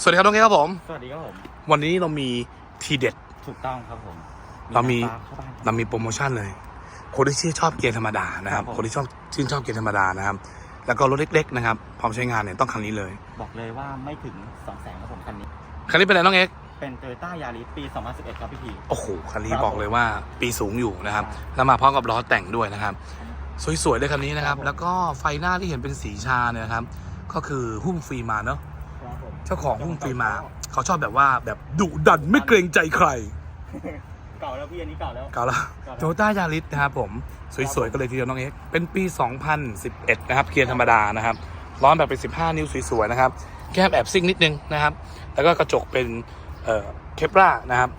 สวัสดีครับน้องเอครับผม สวัสดีครับผม วันนี้เรามีทีเด็ด ถูกต้องครับผมเรามี น้ำปลเข้าบ้านเรามีโปรโมชั่นเลย คนที่ชื่นชอบเกียร์ธรรมดานะครับ ครับผม คนที่ชอบชื่นชอบเกียร์ธรรมดานะครับ แล้วก็รถเล็กๆนะครับ พร้อมใช้งานเนี่ยต้องคันนี้เลย บอกเลยว่าไม่ถึง2 0 0แสนครับผมคันนี้ คันนี้เป็นอะไรน้องเอ็กเป็น t o y ต้ายาริสปี 2011 ครับพี่พีโอ้โห คันนี้ครับบอกเลยว่าปีสูงอยู่นะครับครับ แล้วมาพร้อมกับล้อแต่งด้วยนะครับ สวยๆเลยคันนี้นะครับครับผมแล้วก็ไฟหน้าที่เห็นเป็นสีชาเนี่ยนะครับ ก็คือหุ้มฟรีมาเนาะครับผม เจ้าของหุ้มฟรีมา เขาชอบแบบว่าแบบดุดันไม่เกรงใจใคร เก่าแล้วพี่อันนี้เก่าแล้ว เก่าละเก่าแล้วโตต้ายาริสนะครับผม สวยๆกันเลยทีเดียวน้องเอ็กซ์เป็นปี 2011 นะครับ เกียร์ธรรมดานะครับ ร้อนแบบเป็น 15 นิ้วสวยๆ นะครับ แก้มแอบซิ่งนิดนึงนะครับ แล้วก็กระจกเป็นเอ่อเคปรานะครับ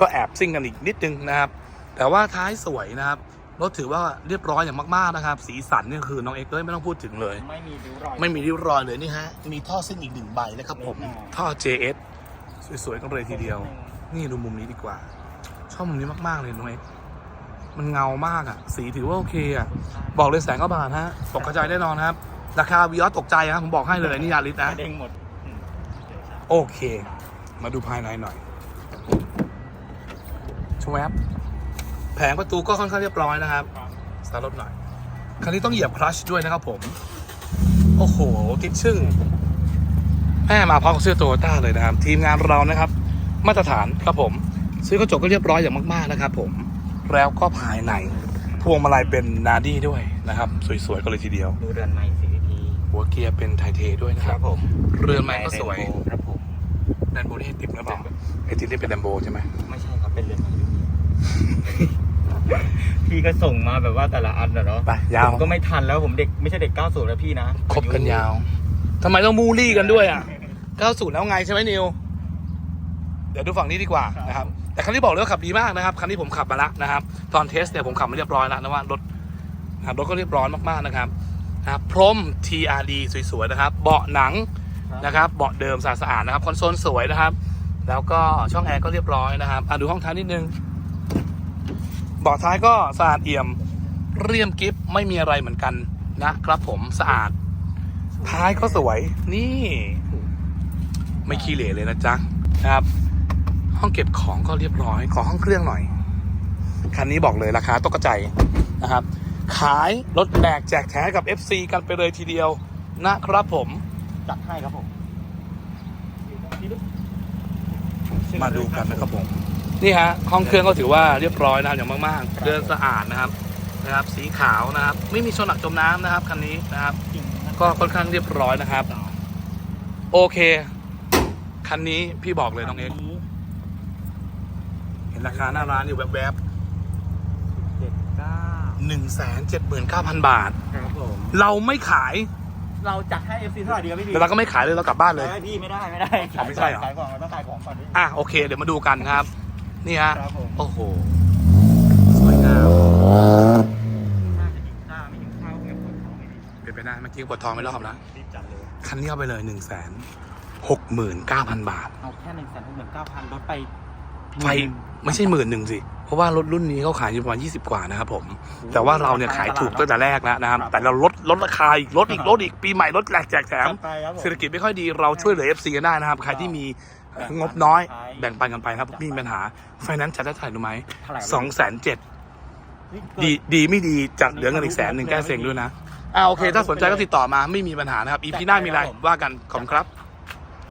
ก็แอบซิ่งกันอีกนิดนึงนะครับ แต่ว่าท้ายสวยนะครับ รถถือว่าเรียบร้อยอย่างมากๆนะครับ สีสันเนี่ยคือน้องเอ็กซ์เลยไม่ต้องพูดถึงเลย ไม่มีริ้วรอยไม่มีริ้วรอยเลยนี่ฮะ มีท่อซิ่งอีกหนึ่งใบนะครับผม ท่อ JS สวยๆกันเลยทีเดียว นี่ดูมุมนี้ดีกว่า ชอบมุมนี้มากๆเลยน้องเอ็กซ์มันเงามากอะ่ะ สีถือว่าโอเคอะ่ะ บอกเลยแสนกว่าบาทฮะ ตกกระจายแน่นอนครับ ราคาวิออสตกใจนะผมบอกให้เลยนี่ยาริสนะเด้งหมดอืมโอเค มาดูภายในหน่อยชมแวบ แผงประตูก็ค่อนข้างเรียบร้อยนะครับครับสตาร์ทรถหน่อย คันนี้ต้องเหยียบคลัชด้วยนะครับผม โอ้โหติดชึ่งแม่มาพร้อมกับเสื้อโตโยต้าเลยนะครับ ทีมงานเรานะครับ มาตรฐานครับผม ซื้อกระจกก็เรียบร้อยอย่างมากๆนะครับผมแล้วก็ภายในพวงมาลัยเป็นนาดี้ด้วยนะครับ สวยๆก็เลยทีเดียว ดูเรือนใหม่สีพีหัวเกียร์เป็นไทเทด้วยนะคครัรับบผมเรือนใหม่ก็สวยครับผม แลมโบนี่ติดหรือเปล่าไอติดนี่เป็นแลมโบใช่ไหมไม่ใช่ครับเป็นเรือนใหม่รุ่นนี้ พี่ก็ส่งมาแบบว่าแต่ละอันอะเนาะไปยาว ผมก็ไม่ทันแล้วผมเด็กไม่ใช่เด็ก 90 แล้วพี่นะคบกันยาวทำไมต้องมูลี่กันด้วยอะ90แล้วไงใช่ไหมนิว เดี๋ยวดูฝั่งนี้ดีกว่านะครับ แต่คันนี้บอกเลยว่าขับดีมากนะครับ คันนี้ผมขับมาแล้วนะครับ ตอนเทสเนี่ยผมขับมาเรียบร้อยแล้วนะว่ารถนะครับรถก็เรียบร้อยมากๆนะครับนะครับพรม TRD สวยๆนะครับ เบาะหนังนะครับเบาะเดิมสะอาดๆนะครับคอนโซลสวยนะครับ แล้วก็ช่องแอร์ก็เรียบร้อยนะครับอะดูห้องท้ายนิดนึงเบาะท้ายก็สะอาดเอี่ยม เรียมกิฟไม่มีอะไรเหมือนกันนะครับผมสะอาด ท้ายก็สวย นี่ ไม่ขี้เหร่เลยนะจ๊ะนะครับ ห้องเก็บของก็เรียบร้อย ขอห้องเครื่องหน่อย คันนี้บอกเลยราคาตกกระใจนะครับ ขายรถแบกแจกแถกับ FC กันไปเลยทีเดียวนะครับผมจัดให้ครับผม มาดูกันนะครับผม นี่ฮะห้องเครื่องก็ถือว่าเรียบร้อยนะครับอย่างมากๆเดินสะอาดนะครับนะครับ สีขาวนะครับ ไม่มีชนหนักจมน้ำนะครับคันนี้นะครับจริงนะก็ค่อนข้างเรียบร้อยนะครับ โอเค คันนี้พี่บอกเลยน้องเอ็กซ์เห็นราคาหน้าร้านอยู่แวบเจ็ดเก้าๆหนึ่งแสนเจ็ดหมื่นเก้าพันบาท ครับผม เราไม่ขายเราจัดให้ FC เท่าไหร่ดีครับพี่พีแต่เราก็ไม่ขายเลยเรากลับบ้านเลย ไม่พี่ไม่ได้ไม่ได้อ๋อไม่ใช่เหรอ ขายของเราต้องขายของก่อนพี่อะโอเค เดี๋ยวมาดูกันครับ นี่ฮะครับผมโอ้โห สวยงาม น่าจะกินข้าวไม่กินข้าวเงี้ยปวดท้องไม่ดีเป็นไปได้เมื่อกี้ปวดท้องไม่รอบนะรีบจัดเลยคันนี้เอาไปเลยหนึ่งแสนหกหมื่นเก้าพันบาท เอาแค่หนึ่งแสนหกหมื่นเก้าพันลดไปไฟไม่ใช่หมื่นหนึ่งสิ เพราะว่ารถรุ่นนี้เขาขายอยู่ประมาณ20 กว่านะครับผม แต่ว่าเราเนี่ยขายถูกตั้งแต่แรกแล้วนะครับ แต่เราลดลดราคาอีกลดอีกลดอีกปีใหม่ลดแหลกแจกแถมจัดไปครับผมเศรษฐกิจไม่ค่อยดีเราช่วยเหลือ FC กันได้นะครับ ใครที่มีเอ่องบน้อยแบ่งปันกันไปครับไมมีปัญหาไฟนั้นซ์จัดได้เท่าไหร่รู้ไหมเท่าไหร่สองแสนเจ็ดดีดีไม่ดีจัดเหลือเงินอีกแสนหนึ่งแก้เซ็งด้วยนะอ่าโอเค ถ้าสนใจก็ติดต่อมาไม่มีปัญหานะครับอีพีหน้ามีอะไรว่ากันขอบคุณครับ